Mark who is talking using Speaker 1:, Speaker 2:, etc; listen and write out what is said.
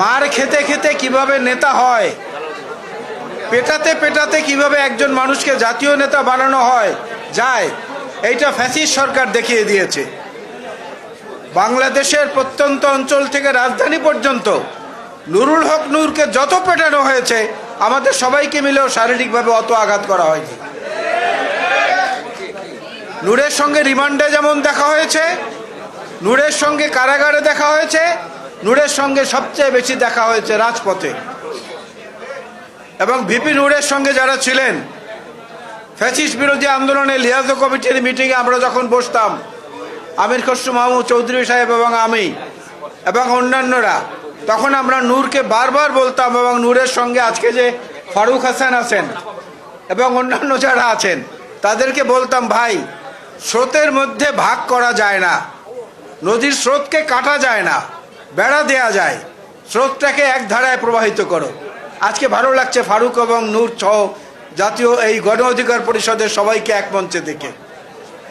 Speaker 1: মার খেতে খেতে কীভাবে নেতা হয়? পেটাতে পেটাতে কীভাবে একজন মানুষকে জাতীয় নেতা বানানো হয়? যায়, এইটা ফ্যাসিস্ট সরকার দেখিয়ে দিয়েছে। বাংলাদেশের প্রত্যন্ত অঞ্চল থেকে রাজধানী পর্যন্ত নুরুল হক নূরকে যত পেটানো হয়েছে, আমাদের সবাইকে মিলেও শারীরিকভাবে অত আঘাত করা হয়নি। নূরের সঙ্গে রিমান্ডে যেমন দেখা হয়েছে নূরের সঙ্গে কারাগারে দেখা হয়েছে। নূরের সঙ্গে সবচেয়ে বেশি দেখা হয়েছে রাজপথে। এবং ভিপি নূরের সঙ্গে যারা ছিলেন, ফ্যাসিস্ট বিরোধী আন্দোলনে লিয়াজো কমিটির মিটিংয়ে আমরা যখন বসতাম, আমির খসরু মাহমুদ চৌধুরী সাহেব এবং আমি এবং অন্যান্যরা, তখন আমরা নূরকে বারবার বলতাম এবং নূরের সঙ্গে আজকে যে ফারুক হাসান আছেন এবং অন্যান্য যারা আছেন, তাদেরকে বলতাম, ভাই, স্রোতের মধ্যে ভাগ করা যায় না। নদীর স্রোতকে কাটা যায় না, বেড়া দেয়া যায়। স্রোতটাকে এক ধারায় প্রবাহিত করো। আজকে ভালো লাগছে ফারুক এবং নূর ছ জাতীয় এই গণ অধিকার পরিষদের সবাইকে এক মঞ্চে দেখে।